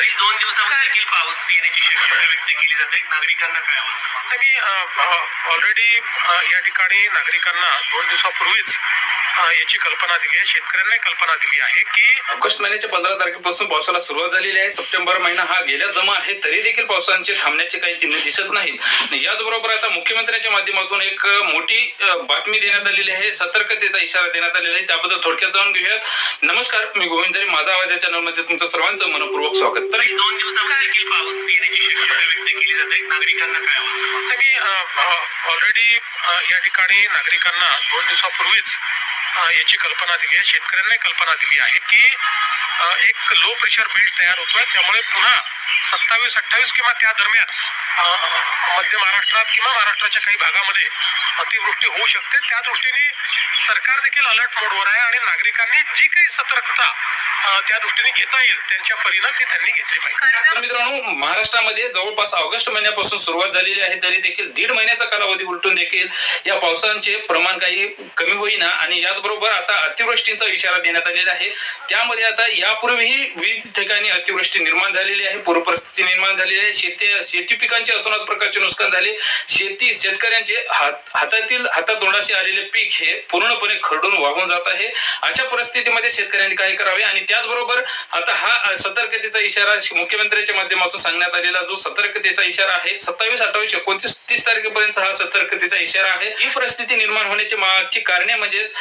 होतोय दोन दिवसामध्ये देखील पाऊस येण्याची शक्यता व्यक्त केली जाते. नागरिकांना काय आवाहन आणि ऑलरेडी या ठिकाणी नागरिकांना दोन दिवसापूर्वीच याची कल्पना दिली आहे. शेतकऱ्यांना कल्पना दिली आहे की ऑगस्ट महिन्याच्या पंधरा तारखेपासून पावसाला सुरुवात झालेली आहे. सप्टेंबर महिना हा गेल्या जमा आहे. तरी देखील पावसाचे थांबण्याचे काही चिन्ह दिसत नाहीत. आणि याचबरोबर आता मुख्यमंत्र्यांच्या माध्यमातून एक मोठी बातमी देण्यात आलेली आहे. सतर्कतेचा इशारा देण्यात आलेला आहे. त्याबद्दल थोडक्यात जाणून घेऊयात. नमस्कार मी गोविंद जरी माझा आवाज या चॅनलमध्ये तुमचं सर्वांचं मनपूर्वक स्वागत. तर दोन दिवसामध्ये देखील पाऊस येण्याची शक्यता व्यक्त केली जाते? नागरिकांना काय ऑलरेडी या ठिकाणी नागरिकांना दोन दिवसापूर्वीच याची कल्पना दिली आहे. शेतकऱ्यांनी कल्पना दिली आहे की एक लो प्रेशर बेल्ट तयार होतोय. त्यामुळे पुन्हा सत्तावीस अठ्ठावीस किंवा त्या दरम्यान मध्य महाराष्ट्रात किंवा महाराष्ट्राच्या काही भागामध्ये अतिवृष्टी होऊ शकते. त्या दृष्टीने सरकार देखील अलर्ट मोडवर आहे आणि नागरिकांनी जी काही सतर्कता त्या दृष्टीने घेता येईल त्यांच्या परिणाम ती त्यांनी घेतली पाहिजे. तर मित्रांनो महाराष्ट्रामध्ये जवळपास ऑगस्ट महिन्यापासून सुरुवात झालेली आहे तरी देखील दीड महिन्याचा कालावधी उलटून देखील या पावसाचे प्रमाण काही कमी होईना आणि याचबरोबर आता अतिवृष्टीचा इशारा देण्यात आलेला आहे. त्यामध्ये आता यापूर्वीही विविध ठिकाणी अतिवृष्टी निर्माण झालेली आहे. परिस्थिती निर्माण झाली आहे. शेती शेती पिकांचे अतोनात प्रकारचे नुकसान झाले. शेती शेतकऱ्यांचे हात हातातील हातातोंडाशी आलेले पीक हे पूर्णपणे खरडून वाहून जात आहे. अशा परिस्थितीमध्ये शेतकऱ्यांनी काय करावे? आणि त्याचबरोबर आता हा सतर्कतेचा इशारा मुख्यमंत्र्यांच्या माध्यमातून सांगण्यात आलेला जो सतर्कतेचा इशारा आहे सत्तावीस अठ्ठावीस एकोणतीस तीस तारखेपर्यंत हा सतर्कतेचा इशारा आहे. ही परिस्थिती निर्माण होण्याची मागची कारणे म्हणजेच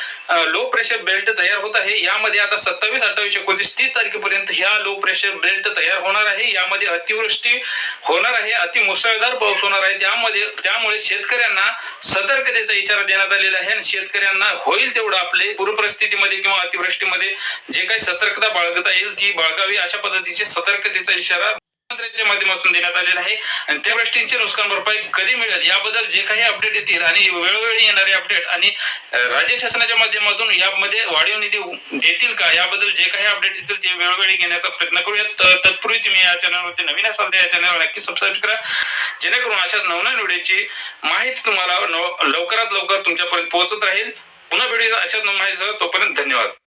लो प्रेशर बेल्ट तयार होत आहे. यामध्ये आता सत्तावीस अठ्ठावीस एकोणतीस तीस तारखेपर्यंत ह्या लो प्रेशर बेल्ट तयार होणार आहे. यामध्ये अतिवृष्टी होणार आहे. अति मुसळधार पाऊस होणार आहे. त्यामध्ये त्यामुळे शेतकऱ्यांना सतर्कतेचा इशारा देण्यात आलेला आहे आणि शेतकऱ्यांना होईल तेवढं आपले पूरपरिस्थितीमध्ये किंवा अतिवृष्टीमध्ये जे काही सतर्कता बाळगता येईल ती बाळगावी अशा पद्धतीचे सतर्कतेचा इशारा मुख्यमंत्र्यांच्या माध्यमातून देण्यात आलेला आहे. आणि त्या गोष्टींची नुकसान भरपाई कधी मिळेल याबद्दल जे काही अपडेट येतील आणि वेळोवेळी येणारे अपडेट आणि राज्य शासनाच्या माध्यमातून यामध्ये वाढीव निधी देतील का? याबद्दल जे काही अपडेट येतील ते वेळोवेळी घेण्याचा प्रयत्न करूयात तत्पूर्वी तुम्ही या चॅनलवरती नवीन असाल तर या चॅनलवर नक्की सबस्क्राईब करा. जेणेकरून अशा नवनवीन व्हिडिओची माहिती तुम्हाला लवकरात लवकर तुमच्यापर्यंत पोहोचत राहील. पुन्हा भेटूया अशाच माहिती तोपर्यंत धन्यवाद.